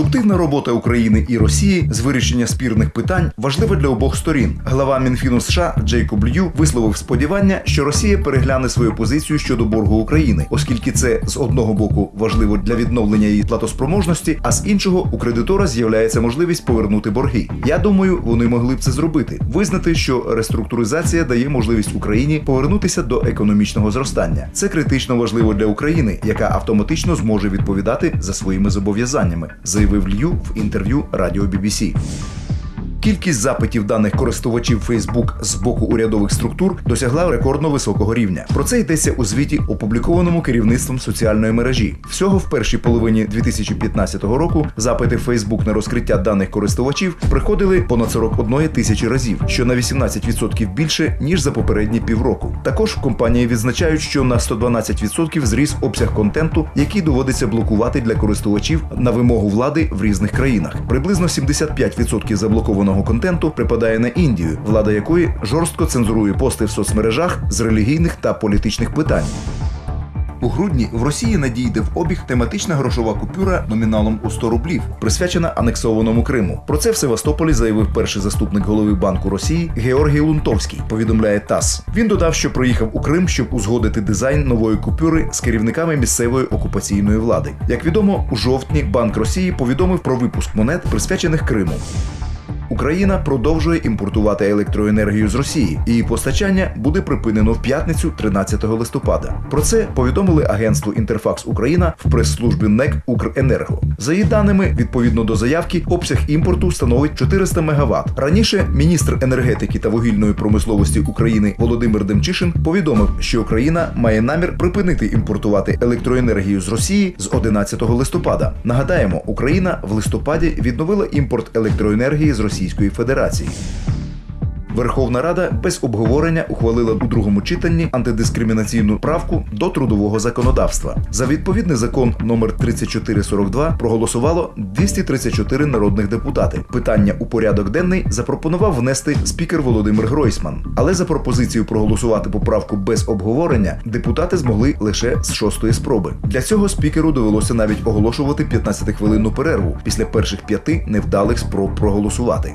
Продуктивна робота України і Росії з вирішення спірних питань важлива для обох сторін. Глава Мінфіну США Джейкоб Лью висловив сподівання, що Росія перегляне свою позицію щодо боргу України, оскільки це з одного боку важливо для відновлення її платоспроможності, а з іншого у кредитора з'являється можливість повернути борги. Я думаю, вони могли б це зробити. Визнати, що реструктуризація дає можливість Україні повернутися до економічного зростання. Це критично важливо для України, яка автоматично зможе відповідати за своїми зобов'язаннями, заявив Лью в інтерв'ю радіо BBC. Кількість запитів даних користувачів Facebook з боку урядових структур досягла рекордно високого рівня. Про це йдеться у звіті, опублікованому керівництвом соціальної мережі. Всього в першій половині 2015 року запити Facebook на розкриття даних користувачів приходили понад 41 тисячі разів, що на 18% більше ніж за попередні півроку. Також в компанії відзначають, що на 112% зріс обсяг контенту, який доводиться блокувати для користувачів на вимогу влади в різних країнах. Приблизно 75% заблокованого контенту припадає на Індію, влада якої жорстко цензурує пости в соцмережах з релігійних та політичних питань. У грудні в Росії надійде в обіг тематична грошова купюра номіналом у 100 рублів, присвячена анексованому Криму. Про це в Севастополі заявив перший заступник голови Банку Росії Георгій Лунтовський. Повідомляє ТАСС. Він додав, що приїхав у Крим, щоб узгодити дизайн нової купюри з керівниками місцевої окупаційної влади. Як відомо, у жовтні Банк Росії повідомив про випуск монет, присвячених Криму. Україна продовжує імпортувати електроенергію з Росії. Її постачання буде припинено в п'ятницю, 13 листопада. Про це повідомили агентству Інтерфакс Україна в прес-службі НЕК Укренерго. За її даними, відповідно до заявки, обсяг імпорту становить 400 МВт. Раніше міністр енергетики та вугільної промисловості України Володимир Демчишин повідомив, що Україна має намір припинити імпортувати електроенергію з Росії з 11 листопада. Нагадаємо, Україна в листопаді відновила імпорт електроенергії з Російської Федерації. Верховна Рада без обговорення ухвалила у другому читанні антидискримінаційну правку до трудового законодавства. За відповідний закон номер 3442 проголосувало 234 народних депутати. Питання у порядок денний запропонував внести спікер Володимир Гройсман. Але за пропозицію проголосувати поправку без обговорення депутати змогли лише з шостої спроби. Для цього спікеру довелося навіть оголошувати 15-хвилинну перерву після перших п'яти невдалих спроб проголосувати.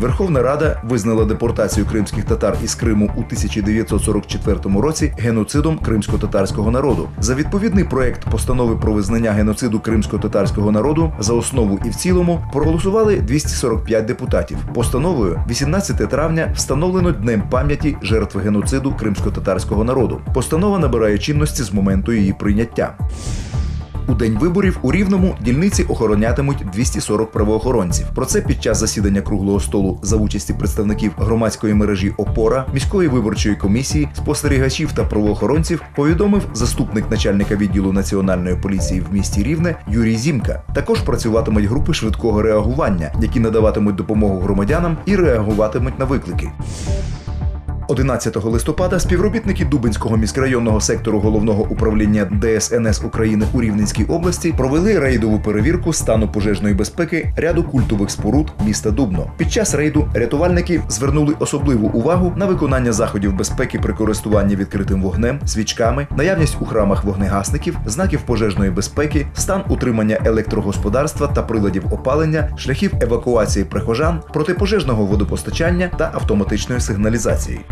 Верховна Рада визнала депортацію кримських татар із Криму у 1944 році геноцидом кримсько-татарського народу. За відповідний проект постанови про визнання геноциду кримсько-татарського народу за основу і в цілому проголосували 245 депутатів. Постановою 18 травня встановлено днем пам'яті жертв геноциду кримсько-татарського народу. Постанова набирає чинності з моменту її прийняття. У день виборів у Рівному дільниці охоронятимуть 240 правоохоронців. Про це під час засідання круглого столу за участі представників громадської мережі ОПОРА, міської виборчої комісії, спостерігачів та правоохоронців повідомив заступник начальника відділу національної поліції в місті Рівне Юрій Зімка. Також працюватимуть групи швидкого реагування, які надаватимуть допомогу громадянам і реагуватимуть на виклики. 11 листопада співробітники Дубинського міськрайонного сектору головного управління ДСНС України у Рівненській області провели рейдову перевірку стану пожежної безпеки ряду культових споруд міста Дубно. Під час рейду рятувальники звернули особливу увагу на виконання заходів безпеки при користуванні відкритим вогнем, свічками, наявність у храмах вогнегасників, знаків пожежної безпеки, стан утримання електрогосподарства та приладів опалення, шляхів евакуації прихожан, протипожежного водопостачання та автоматичної сигналізації.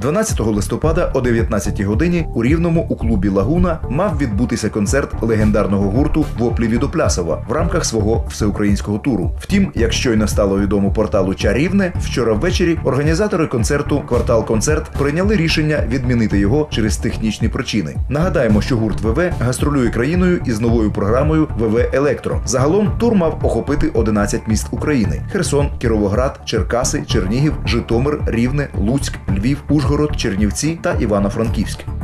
12 листопада о 19 годині у Рівному у клубі Лагуна мав відбутися концерт легендарного гурту Воплі від Оплясова в рамках свого всеукраїнського туру. Втім, як щойно стало відомо порталу Чарівне, вчора ввечері організатори концерту Квартал Концерт прийняли рішення відмінити його через технічні причини. Нагадаємо, що гурт ВВ гастролює країною із новою програмою ВВ Електро. Загалом тур мав охопити 11 міст України: Херсон, Кіровоград, Черкаси, Чернігів, Житомир, Рівне, Луцьк, Львів, Ужгород, Чернівці та Івано-Франківськ.